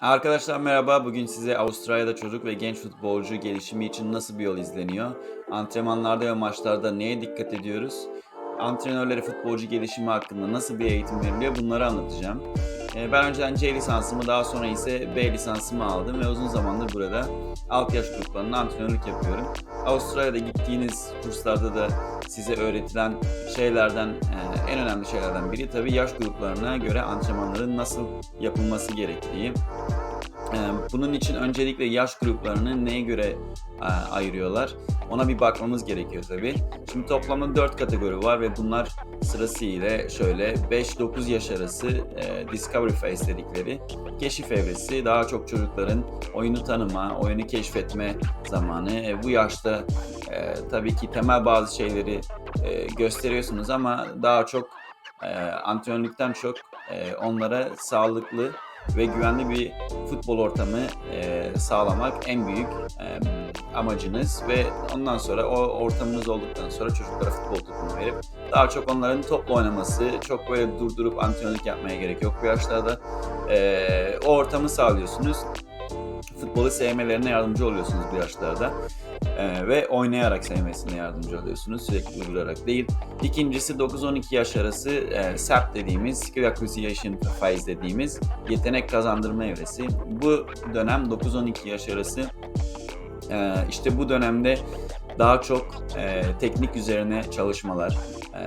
Arkadaşlar merhaba. Bugün size Avustralya'da çocuk ve genç futbolcu gelişimi için nasıl bir yol izleniyor? Antrenmanlarda ve maçlarda neye dikkat ediyoruz? Antrenörlere futbolcu gelişimi hakkında nasıl bir eğitim veriliyor? Bunları anlatacağım. Ee, Ben önceden C lisansımı daha sonra ise B lisansımı aldım ve uzun zamandır burada alt yaş gruplarında antrenörlük yapıyorum. Avustralya'da gittiğiniz kurslarda da size öğretilen şeylerden e, en önemli şeylerden biri tabii yaş gruplarına göre antrenmanların nasıl yapılması gerektiği. Ee, Bunun için öncelikle yaş gruplarını neye göre e, ayırıyorlar? Ona bir bakmamız gerekiyor tabii. Şimdi toplamda 4 kategori var ve bunlar sırasıyla şöyle 5-9 yaş arası e, Discovery Phase dedikleri keşif evresi. Daha çok çocukların oyunu tanıma, oyunu keşfetme zamanı. E, bu yaşta tabii ki temel bazı şeyleri gösteriyorsunuz ama daha çok antrenörlükten çok onlara sağlıklı ve güvenli bir futbol ortamı e, sağlamak en büyük e, amacınız ve ondan sonra o ortamınız olduktan sonra çocuklara futbol topunu verip daha çok onların topla oynaması, çok böyle durdurup antrenörlük yapmaya gerek yok. Bu yaşlarda e, o ortamı sağlıyorsunuz. Futbolu sevmelerine yardımcı oluyorsunuz bu yaşlarda. Ee, ve oynayarak sevmesine yardımcı oluyorsunuz. Sürekli durdurarak değil. İkincisi 9-12 yaş arası e, SAP dediğimiz, Skill Acquisition Phase dediğimiz yetenek kazandırma evresi. Bu dönem 9-12 yaş arası e, işte bu dönemde daha çok e, teknik üzerine çalışmalar. E,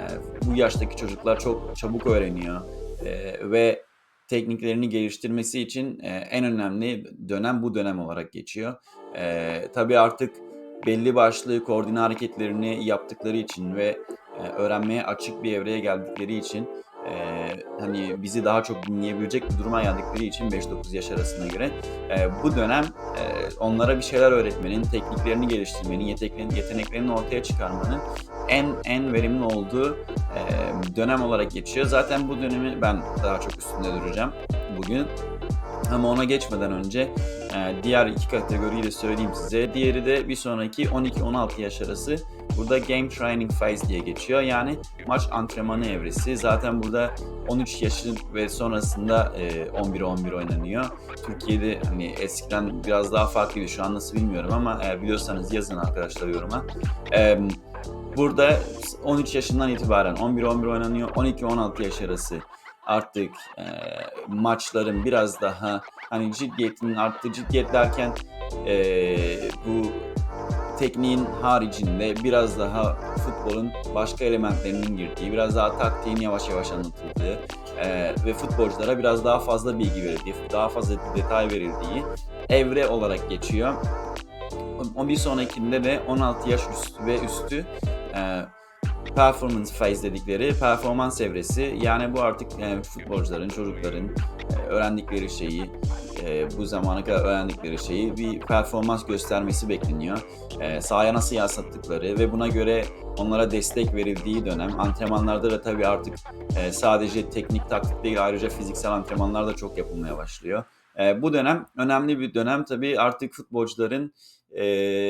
bu yaştaki çocuklar çok çabuk öğreniyor e, ve tekniklerini geliştirmesi için e, en önemli dönem bu dönem olarak geçiyor. E, tabii artık belli başlı koordine hareketlerini yaptıkları için ve e, öğrenmeye açık bir evreye geldikleri için e, hani bizi daha çok dinleyebilecek bir duruma geldikleri için 5-9 yaş arasına göre e, bu dönem e, onlara bir şeyler öğretmenin, tekniklerini geliştirmenin, yeteneklerini, yeteneklerini ortaya çıkarmanın en en verimli olduğu e, dönem olarak geçiyor. Zaten bu dönemi ben daha çok üstünde duracağım bugün. Ama ona geçmeden önce e, diğer iki kategoriyi de söyleyeyim size. Diğeri de bir sonraki 12-16 yaş arası. Burada Game Training Phase diye geçiyor. Yani maç antrenmanı evresi. Zaten burada 13 yaşı ve sonrasında e, 11-11 oynanıyor. Türkiye'de hani eskiden biraz daha farklıydı. Şu an nasıl bilmiyorum ama biliyorsanız yazın arkadaşlar yoruma. E, burada 13 yaşından itibaren 11-11 oynanıyor. 12-16 yaş arası artık e, maçların biraz daha hani ciddiyetinin arttığı ciddiyet derken e, bu tekniğin haricinde biraz daha futbolun başka elementlerinin girdiği, biraz daha taktiğin yavaş yavaş anlatıldığı e, ve futbolculara biraz daha fazla bilgi verildiği, daha fazla detay verildiği evre olarak geçiyor. O bir sonrakinde de 16 yaş üstü ve üstü e, performance phase dedikleri performans evresi. Yani bu artık e, futbolcuların, çocukların e, öğrendikleri şeyi, e, bu zamana kadar öğrendikleri şeyi bir performans göstermesi bekleniyor. E, sahaya nasıl yansıttıkları ve buna göre onlara destek verildiği dönem. Antrenmanlarda da tabii artık e, sadece teknik taktik değil ayrıca fiziksel antrenmanlar da çok yapılmaya başlıyor. E, bu dönem önemli bir dönem tabii artık futbolcuların e,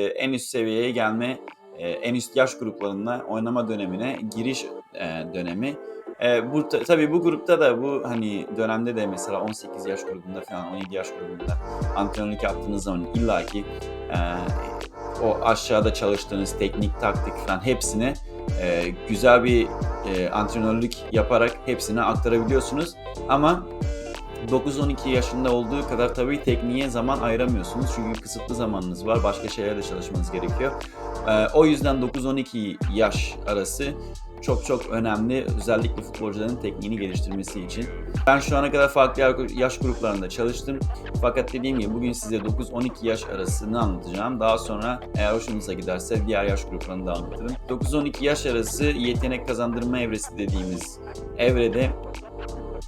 en üst seviyeye gelme e, en üst yaş gruplarında oynama dönemine giriş e, dönemi. E, bu ta- tabii bu grupta da bu hani dönemde de mesela 18 yaş grubunda falan 17 yaş grubunda antrenörlük yaptığınız zaman illaki o aşağıda çalıştığınız teknik, taktik falan hepsini güzel bir antrenörlük yaparak hepsini aktarabiliyorsunuz. Ama 9-12 yaşında olduğu kadar tabii tekniğe zaman ayıramıyorsunuz. Çünkü kısıtlı zamanınız var. Başka şeylerle çalışmanız gerekiyor. Ee, o yüzden 9-12 yaş arası çok çok önemli. Özellikle futbolcuların tekniğini geliştirmesi için. Ben şu ana kadar farklı yaş gruplarında çalıştım. Fakat dediğim gibi bugün size 9-12 yaş arasını anlatacağım. Daha sonra eğer hoşunuza giderse diğer yaş gruplarını da anlatırım. 9-12 yaş arası yetenek kazandırma evresi dediğimiz evrede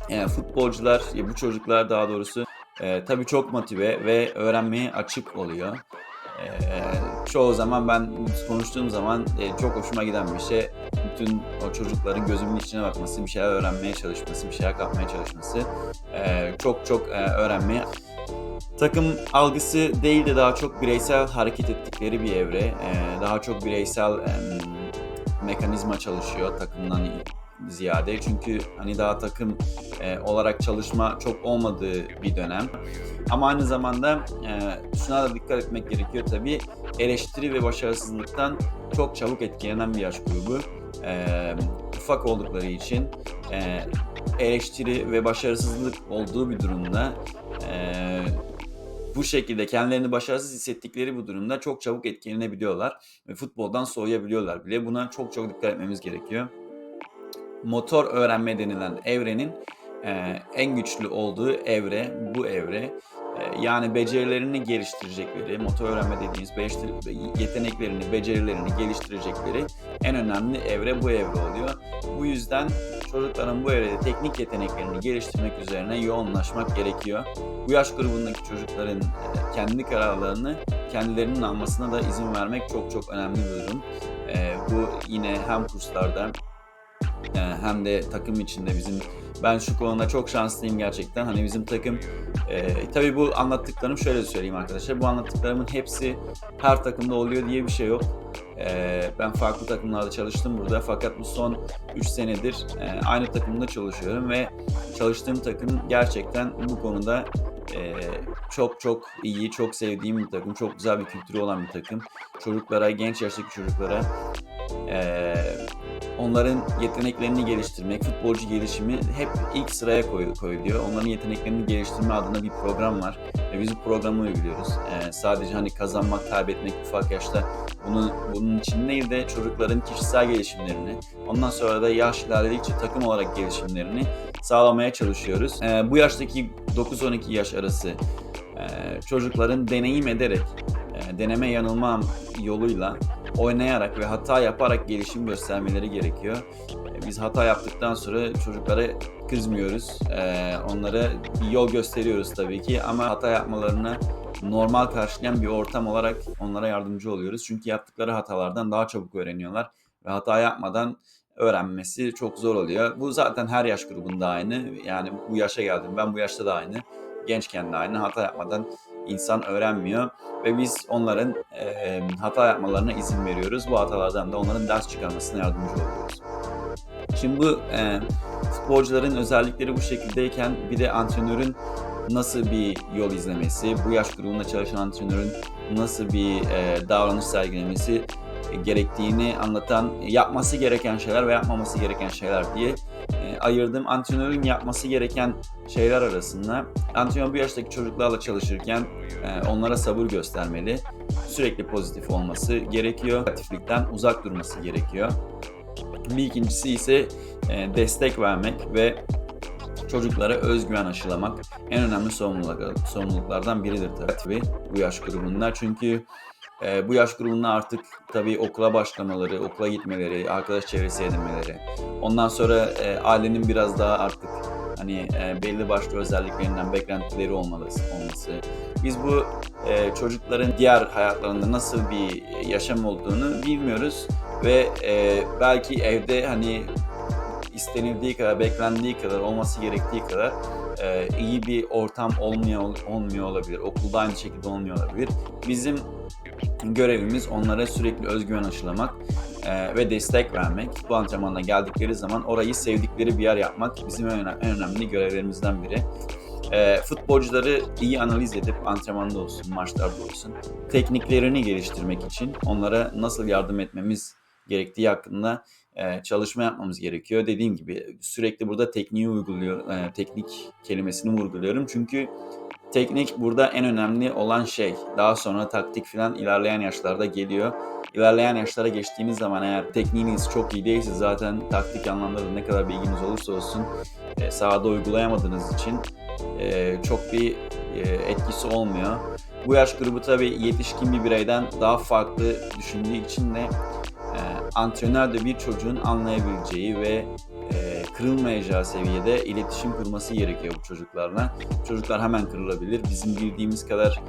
e, futbolcular, ya bu çocuklar daha doğrusu e, tabii çok motive ve öğrenmeye açık oluyor. E, çoğu zaman ben konuştuğum zaman e, çok hoşuma giden bir şey. Bütün o çocukların gözümün içine bakması, bir şeyler öğrenmeye çalışması, bir şeyler kapmaya çalışması. E, çok çok e, öğrenmeye Takım algısı değil de daha çok bireysel hareket ettikleri bir evre. E, daha çok bireysel e, mekanizma çalışıyor takımdan ziyade. Çünkü hani daha takım e, olarak çalışma çok olmadığı bir dönem. Ama aynı zamanda e, şuna da dikkat etmek gerekiyor tabii. Eleştiri ve başarısızlıktan çok çabuk etkilenen bir yaş grubu. E, ufak oldukları için e, eleştiri ve başarısızlık olduğu bir durumda e, bu şekilde kendilerini başarısız hissettikleri bu durumda çok çabuk etkilenebiliyorlar ve futboldan soğuyabiliyorlar bile. Buna çok çok dikkat etmemiz gerekiyor. Motor öğrenme denilen evrenin e, en güçlü olduğu evre bu evre. E, yani becerilerini geliştirecekleri, motor öğrenme dediğimiz yeteneklerini, becerilerini geliştirecekleri en önemli evre bu evre oluyor. Bu yüzden çocukların bu evrede teknik yeteneklerini geliştirmek üzerine yoğunlaşmak gerekiyor. Bu yaş grubundaki çocukların e, kendi kararlarını kendilerinin almasına da izin vermek çok çok önemli bir durum. E, bu yine hem kurslarda e, hem de takım içinde bizim ben şu konuda çok şanslıyım gerçekten. Hani bizim takım e, tabii bu anlattıklarım şöyle söyleyeyim arkadaşlar. Bu anlattıklarımın hepsi her takımda oluyor diye bir şey yok. E, ben farklı takımlarda çalıştım burada fakat bu son 3 senedir e, aynı takımda çalışıyorum ve çalıştığım takım gerçekten bu konuda e, çok çok iyi, çok sevdiğim bir takım. Çok güzel bir kültürü olan bir takım. Çocuklara, genç yaştaki çocuklara e, onların yeteneklerini geliştirmek, futbolcu gelişimi hep ilk sıraya koy- koyuluyor. Onların yeteneklerini geliştirme adına bir program var ve biz bu programı uyguluyoruz. Ee, sadece hani kazanmak, kaybetmek ufak yaşta bunu, bunun için değil de çocukların kişisel gelişimlerini, ondan sonra da yaş ilerledikçe takım olarak gelişimlerini sağlamaya çalışıyoruz. Ee, bu yaştaki 9-12 yaş arası e, çocukların deneyim ederek, e, deneme yanılma yoluyla oynayarak ve hata yaparak gelişim göstermeleri gerekiyor. E, Biz hata yaptıktan sonra çocuklara kızmıyoruz. Ee, onlara bir yol gösteriyoruz tabii ki ama hata yapmalarını normal karşılayan bir ortam olarak onlara yardımcı oluyoruz. Çünkü yaptıkları hatalardan daha çabuk öğreniyorlar ve hata yapmadan öğrenmesi çok zor oluyor. Bu zaten her yaş grubunda aynı. Yani bu yaşa geldim. Ben bu yaşta da aynı. Gençken de aynı. Hata yapmadan insan öğrenmiyor ve biz onların e, hata yapmalarına izin veriyoruz. Bu hatalardan da onların ders çıkarmasına yardımcı oluyoruz. Şimdi bu e, futbolcuların özellikleri bu şekildeyken bir de antrenörün nasıl bir yol izlemesi, bu yaş grubunda çalışan antrenörün nasıl bir e, davranış sergilemesi gerektiğini anlatan yapması gereken şeyler ve yapmaması gereken şeyler diye ayırdım. Antrenörün yapması gereken şeyler arasında antrenör bu yaştaki çocuklarla çalışırken e, onlara sabır göstermeli. Sürekli pozitif olması gerekiyor. Negatiflikten uzak durması gerekiyor. Bir ikincisi ise e, destek vermek ve çocuklara özgüven aşılamak en önemli sorumluluk, sorumluluklardan biridir tabii bu yaş grubunda. Çünkü e, bu yaş grubunda artık tabii okula başlamaları, okula gitmeleri, arkadaş çevresi edinmeleri, ondan sonra e, ailenin biraz daha artık hani e, belli başlı özelliklerinden beklentileri olması, olması. Biz bu e, çocukların diğer hayatlarında nasıl bir yaşam olduğunu bilmiyoruz ve e, belki evde hani istenildiği kadar, beklendiği kadar, olması gerektiği kadar e, iyi bir ortam olmuyor olmuyor olabilir. Okulda aynı şekilde olmuyor olabilir. Bizim görevimiz onlara sürekli özgüven aşılamak e, ve destek vermek. Bu antrenmana geldikleri zaman orayı sevdikleri bir yer yapmak bizim en, en önemli görevlerimizden biri. E, futbolcuları iyi analiz edip antrenmanda olsun, maçlarda olsun, tekniklerini geliştirmek için onlara nasıl yardım etmemiz gerektiği hakkında e, çalışma yapmamız gerekiyor. Dediğim gibi sürekli burada tekniği uyguluyor, e, teknik kelimesini vurguluyorum çünkü teknik burada en önemli olan şey. Daha sonra taktik falan ilerleyen yaşlarda geliyor. İlerleyen yaşlara geçtiğiniz zaman eğer tekniğiniz çok iyi değilse zaten taktik anlamda da ne kadar bilginiz olursa olsun e, sahada uygulayamadığınız için e, çok bir e, etkisi olmuyor. Bu yaş grubu tabii yetişkin bir bireyden daha farklı düşündüğü için de antrenör de bir çocuğun anlayabileceği ve kırılmayacağı seviyede iletişim kurması gerekiyor bu çocuklarla. Çocuklar hemen kırılabilir. Bizim bildiğimiz kadar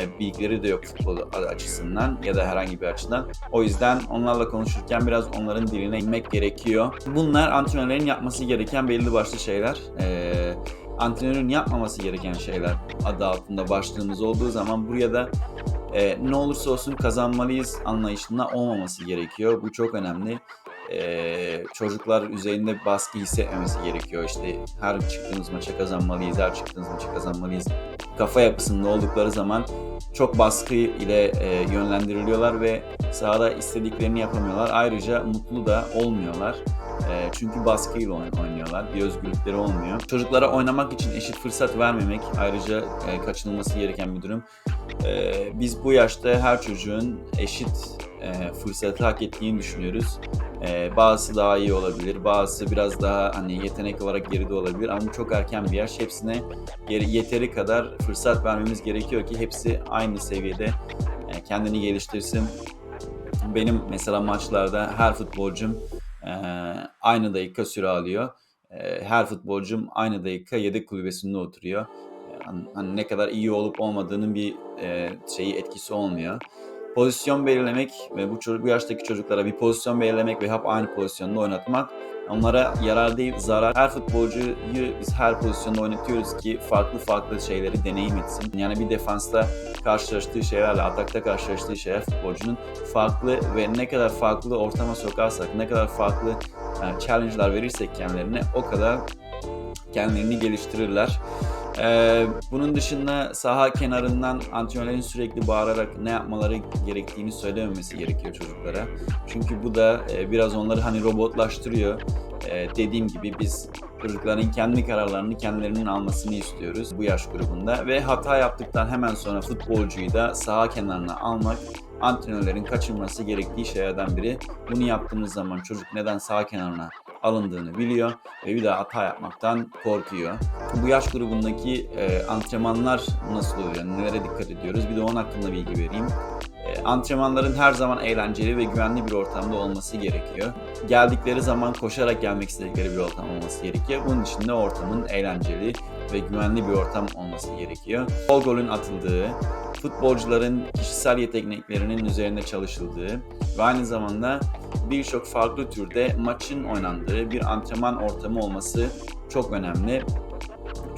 e, bilgileri de yok futbol açısından ya da herhangi bir açıdan. O yüzden onlarla konuşurken biraz onların diline inmek gerekiyor. Bunlar antrenörlerin yapması gereken belli başlı şeyler. E, antrenörün yapmaması gereken şeyler adı altında başlığımız olduğu zaman buraya da e, ne olursa olsun kazanmalıyız anlayışında olmaması gerekiyor. Bu çok önemli. E, çocuklar üzerinde baskı hissetmemesi gerekiyor. İşte her çıktığımız maça kazanmalıyız, her çıktığımız maça kazanmalıyız. Kafa yapısında oldukları zaman çok baskı ile e, yönlendiriliyorlar ve sahada istediklerini yapamıyorlar. Ayrıca mutlu da olmuyorlar. E, çünkü baskıyla oyn- oynuyorlar. Bir özgürlükleri olmuyor. Çocuklara oynamak için eşit fırsat vermemek ayrıca e, kaçınılması gereken bir durum. E, biz bu yaşta her çocuğun eşit e, fırsatı hak ettiğini düşünüyoruz. E, bazısı daha iyi olabilir, bazısı biraz daha hani yetenek olarak geride olabilir ama çok erken bir yaş. Hepsine yeteri kadar fırsat vermemiz gerekiyor ki hepsi aynı seviyede e, kendini geliştirsin. Benim mesela maçlarda her futbolcum e, aynı dakika süre alıyor. E, her futbolcum aynı dakika yedek kulübesinde oturuyor. E, hani- hani ne kadar iyi olup olmadığının bir e, şeyi etkisi olmuyor. Pozisyon belirlemek ve bu bu yaştaki çocuklara bir pozisyon belirlemek ve hep aynı pozisyonda oynatmak onlara yarar değil zarar. Her futbolcuyu biz her pozisyonda oynatıyoruz ki farklı farklı şeyleri deneyim etsin. Yani bir defansta karşılaştığı şeylerle atakta karşılaştığı şeyler futbolcunun farklı ve ne kadar farklı ortama sokarsak, ne kadar farklı e, challenge'lar verirsek kendilerine o kadar kendilerini geliştirirler. Ee, bunun dışında saha kenarından antrenörlerin sürekli bağırarak ne yapmaları gerektiğini söylememesi gerekiyor çocuklara. Çünkü bu da e, biraz onları hani robotlaştırıyor. Ee, dediğim gibi biz çocukların kendi kararlarını kendilerinin almasını istiyoruz bu yaş grubunda ve hata yaptıktan hemen sonra futbolcuyu da saha kenarına almak antrenörlerin kaçırması gerektiği şeylerden biri. Bunu yaptığımız zaman çocuk neden saha kenarına alındığını biliyor ve bir daha hata yapmaktan korkuyor. Bu yaş grubundaki e, antrenmanlar nasıl oluyor, nelere dikkat ediyoruz bir de onun hakkında bilgi vereyim. E, antrenmanların her zaman eğlenceli ve güvenli bir ortamda olması gerekiyor. Geldikleri zaman koşarak gelmek istedikleri bir ortam olması gerekiyor. Bunun için de ortamın eğlenceli ve güvenli bir ortam olması gerekiyor. Bol golün atıldığı, futbolcuların kişisel yeteneklerinin üzerinde çalışıldığı ve aynı zamanda birçok farklı türde maçın oynandığı bir antrenman ortamı olması çok önemli.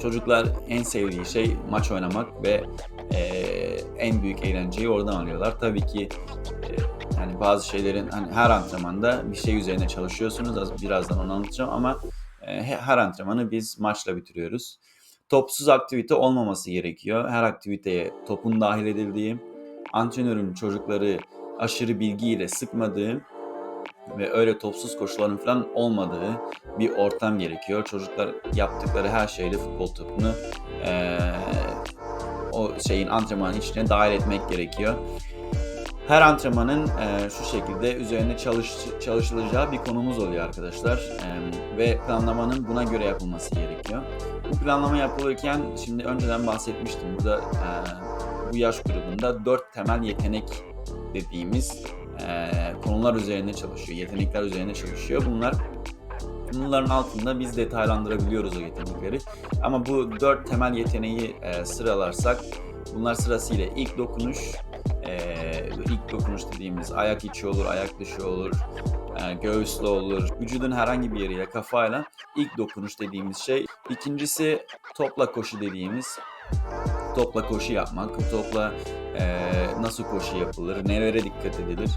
Çocuklar en sevdiği şey maç oynamak ve e, en büyük eğlenceyi oradan alıyorlar. Tabii ki e, yani bazı şeylerin hani her antrenmanda bir şey üzerine çalışıyorsunuz. Az birazdan onu anlatacağım ama e, her antrenmanı biz maçla bitiriyoruz. Topsuz aktivite olmaması gerekiyor. Her aktiviteye topun dahil edildiği, antrenörün çocukları aşırı bilgiyle sıkmadığı ve öyle topsuz koşuların falan olmadığı bir ortam gerekiyor. Çocuklar yaptıkları her şeyle futbol topunu eee, o şeyin antrenmanın içine dahil etmek gerekiyor. Her antrenmanın eee, şu şekilde üzerine çalış, çalışılacağı bir konumuz oluyor arkadaşlar Eee, ve planlamanın buna göre yapılması gerekiyor. Bu planlama yapılırken şimdi önceden bahsetmiştim burada eee, bu yaş grubunda dört temel yetenek dediğimiz eee, konular üzerine çalışıyor, yetenekler üzerine çalışıyor. Bunlar bunların altında biz detaylandırabiliyoruz o yetenekleri. Ama bu dört temel yeteneği e, sıralarsak bunlar sırasıyla ilk dokunuş, e, ilk dokunuş dediğimiz ayak içi olur, ayak dışı olur, e, göğüsle olur, vücudun herhangi bir yeriyle kafayla ilk dokunuş dediğimiz şey. İkincisi topla koşu dediğimiz topla koşu yapmak, topla e, nasıl koşu yapılır, nelere dikkat edilir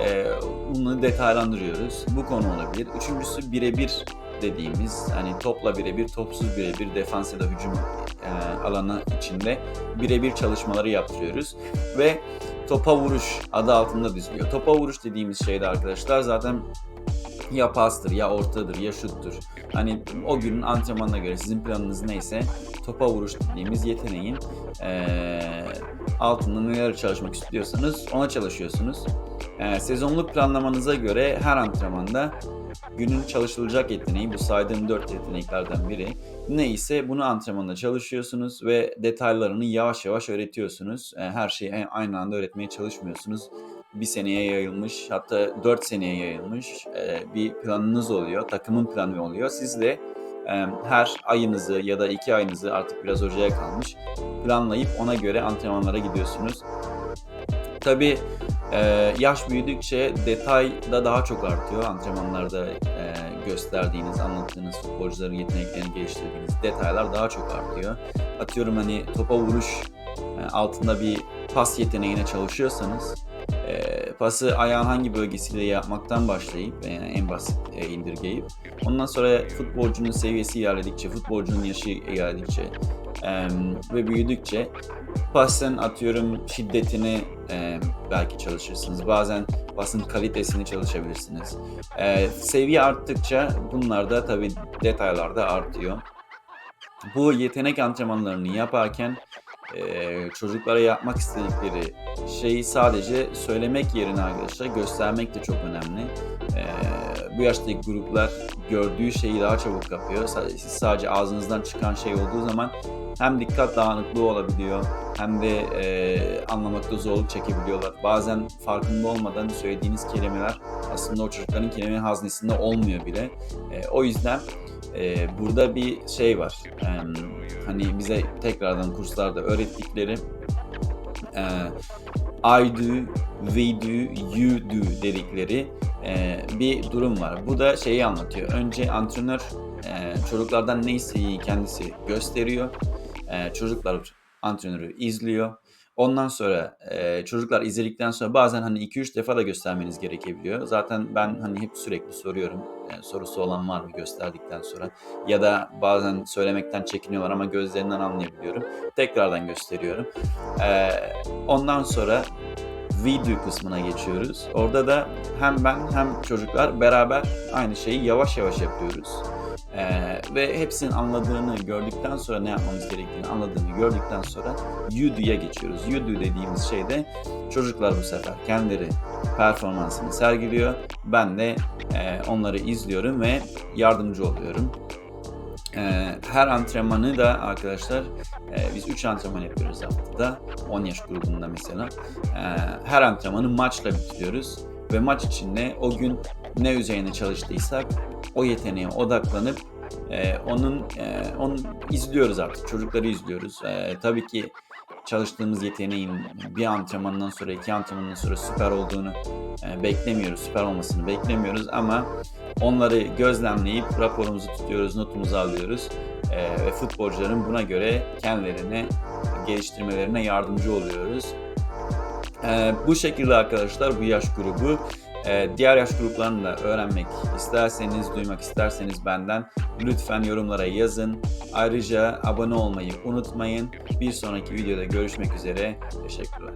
e, bunu detaylandırıyoruz. Bu konu olabilir. Üçüncüsü birebir dediğimiz hani topla birebir, topsuz birebir defans ya da hücum e, alanı içinde birebir çalışmaları yaptırıyoruz ve topa vuruş adı altında diziliyor. Topa vuruş dediğimiz şeyde arkadaşlar zaten ya pastır, ya ortadır, ya şuttur. Hani o günün antrenmanına göre sizin planınız neyse topa vuruş dediğimiz yeteneğin eee altında neler çalışmak istiyorsanız ona çalışıyorsunuz. Eee, sezonluk planlamanıza göre her antrenmanda günün çalışılacak yeteneği bu saydığım dört yeteneklerden biri neyse bunu antrenmanda çalışıyorsunuz ve detaylarını yavaş yavaş öğretiyorsunuz. Eee, her şeyi aynı anda öğretmeye çalışmıyorsunuz bir seneye yayılmış hatta 4 seneye yayılmış e, bir planınız oluyor. Takımın planı oluyor. Siz de e, her ayınızı ya da iki ayınızı artık biraz hocaya kalmış planlayıp ona göre antrenmanlara gidiyorsunuz. Tabii e, yaş büyüdükçe detay da daha çok artıyor. Antrenmanlarda e, gösterdiğiniz, anlattığınız futbolcuların yeteneklerini geliştirdiğiniz detaylar daha çok artıyor. Atıyorum hani topa vuruş e, altında bir pas yeteneğine çalışıyorsanız e, pası ayağın hangi bölgesiyle yapmaktan başlayıp e, en basit e, indirgeyip ondan sonra futbolcunun seviyesi ilerledikçe, futbolcunun yaşı ilerledikçe e, ve büyüdükçe pasın atıyorum şiddetini e, belki çalışırsınız. Bazen pasın kalitesini çalışabilirsiniz. E, seviye arttıkça bunlar da tabii detaylarda artıyor. Bu yetenek antrenmanlarını yaparken e, çocuklara yapmak istedikleri şeyi sadece söylemek yerine arkadaşlar göstermek de çok önemli. E, bu yaştaki gruplar gördüğü şeyi daha çabuk kapıyor. Sa- Siz sadece ağzınızdan çıkan şey olduğu zaman hem dikkat dağınıklığı olabiliyor hem de e, anlamakta zorluk çekebiliyorlar. Bazen farkında olmadan söylediğiniz kelimeler aslında o çocukların kelime haznesinde olmuyor bile. E, o yüzden e, burada bir şey var. E, hani bize tekrardan kurslarda öğrettikleri e, I do, we do, you do dedikleri e, bir durum var. Bu da şeyi anlatıyor. Önce antrenör e, çocuklardan ne istediğini kendisi gösteriyor. E, çocuklar antrenörü izliyor. Ondan sonra e, çocuklar izledikten sonra bazen hani 2-3 defa da göstermeniz gerekebiliyor. Zaten ben hani hep sürekli soruyorum. E, sorusu olan var mı gösterdikten sonra? Ya da bazen söylemekten çekiniyorlar ama gözlerinden anlayabiliyorum. Tekrardan gösteriyorum. E, ondan sonra video kısmına geçiyoruz. Orada da hem ben hem çocuklar beraber aynı şeyi yavaş yavaş yapıyoruz. Ee, ve hepsinin anladığını gördükten sonra ne yapmamız gerektiğini anladığını gördükten sonra Udo'ya geçiyoruz. Udo dediğimiz şey de çocuklar bu sefer kendileri performansını sergiliyor. Ben de e, onları izliyorum ve yardımcı oluyorum. Ee, her antrenmanı da arkadaşlar e, biz 3 antrenman yapıyoruz haftada 10 yaş grubunda mesela. Ee, her antrenmanı maçla bitiriyoruz ve maç içinde o gün ne üzerine çalıştıysak o yeteneğe odaklanıp e, onun e, onu izliyoruz artık çocukları izliyoruz. E, tabii ki çalıştığımız yeteneğin bir antrenmandan sonra iki antrenmandan sonra süper olduğunu e, beklemiyoruz, süper olmasını beklemiyoruz ama onları gözlemleyip raporumuzu tutuyoruz, notumuzu alıyoruz e, ve futbolcuların buna göre kendilerini geliştirmelerine yardımcı oluyoruz. E, bu şekilde arkadaşlar bu yaş grubu ee, diğer yaş gruplarını da öğrenmek isterseniz, duymak isterseniz benden lütfen yorumlara yazın. Ayrıca abone olmayı unutmayın. Bir sonraki videoda görüşmek üzere. Teşekkürler.